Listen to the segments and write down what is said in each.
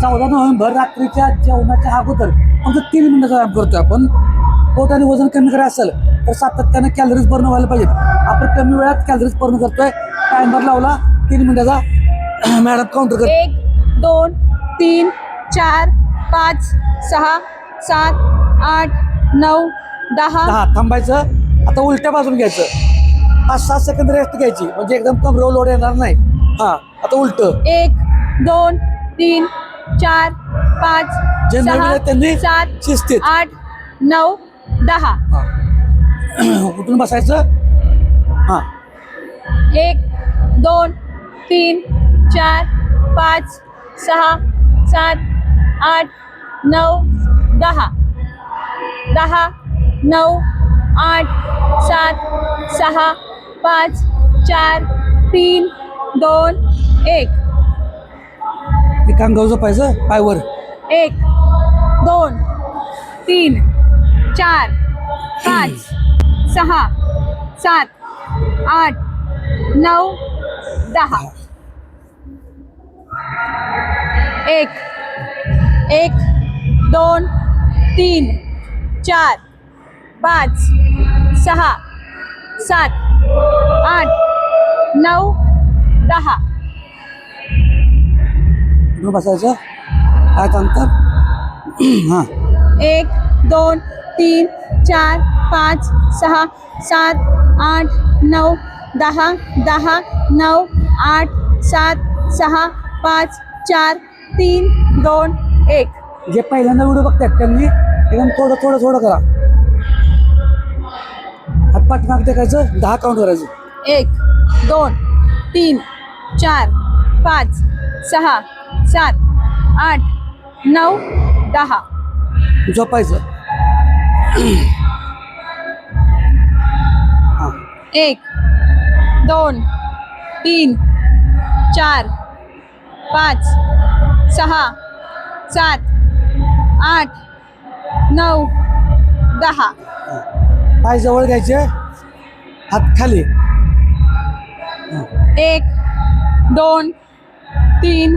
चौदा नोव्हेंबर रात्रीच्या जेवणाच्या अगोदर फक्त तीन मिनिटाचा व्यायाम करतोय आपण. पोट आणि वजन कमी करायचं असेल तर सातत्यानं कॅलरीज बर्न व्हायला पाहिजेत. आपण कमी वेळात कॅलरीज बर्न करतोय. टायमर लावला तीन मिनिटाचा. मॅडम काउंटर कर. एक दोन तीन चार पाच सहा सात आठ नऊ दहा. दहा थांबायचं. आता उलट्या बाजून घ्यायचं. पाच सहा सेकंद रेस्ट घ्यायची. म्हणजे एकदम कमरेवर लोड येणार नाही. हा आता उलट. एक दोन तीन चार पाच जे नवीन सहा आहेत त्यांनी सात शिस्तीत. आठ नऊ दहा. उठून बसायचं. हा. एक दोन तीन चार पाच सहा सात आठ नऊ दहा. दहा नऊ आठ सात सहा पाच चार तीन दोन एक. एक अंगावर झोपायचं? पायवर एक दोन तीन चार पाच सहा सात आठ नऊ दहा. एक एक दोन तीन चार पाच सहा सात आठ नऊ दहा. उठून बसायचं. काय अंतर हा. एक दोन तीन चार पाच सहा सात आठ नऊ दहा दहा नऊ आठ सात सहा पाच चार तीन दोन एक. जे पहिल्यांदा व्हिडिओ बघतात त्यांनी एकदम थोडं थोडं थोडं करा. हातपाठ माग टेकायचं दहा काउंट करायचं एक दोन तीन चार पाच सहा सात आठ नऊ दहा. झोपायचं. हा. एक दोन तीन चार पाच सहा सात आठ नऊ दहा. पाय जवळ घ्यायचे. हात खाली. एक दोन तीन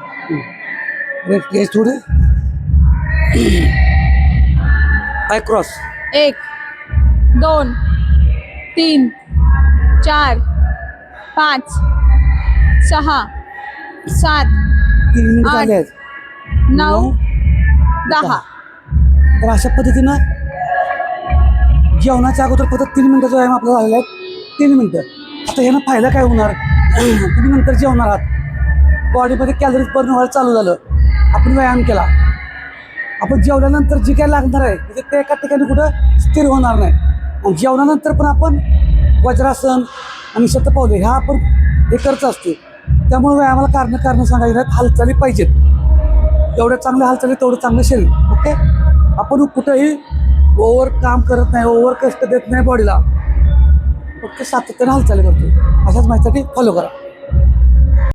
रेस्ट घ्यायचं थोडे. पाय क्रॉस एक दोन तीन चार पाच सहा सात तीन मिनिट आठ. झाले आहेत? नऊ दहा. तर अशा पद्धतीनं जेवणाच्या अगोदर फक्त तीन मिनिटाचा व्यायाम आपला झालेला आहे. तीन मिनिटं. आता ह्यानं फायदा काय होणार? तुम्ही नंतर जेवणार आहात. बॉडीमध्ये कॅलरीज बर्न व्हायला चालू झालं. आपण व्यायाम केला. आपण जेवल्यानंतर जी काय लागणार आहे म्हणजे ते एका ठिकाणी कुठं स्थिर होणार नाही. आणि जेवणानंतर पण आपण वज्रासन आणि शतपावले ह्या आपण हे करत असतो त्यामुळे व्यायामाला कारणं कारणं सांगायची नाहीत हालचाली पाहिजेत. जेवढ्या चांगल्या हालचाली तेवढं चांगलं शरीर ओके? आपण कुठंही ओव्हर काम करत नाही ओव्हर कष्ट देत नाही बॉडीला. फक्त सातत्याने हालचाली करतो अशाच माहितीसाठी फॉलो करा.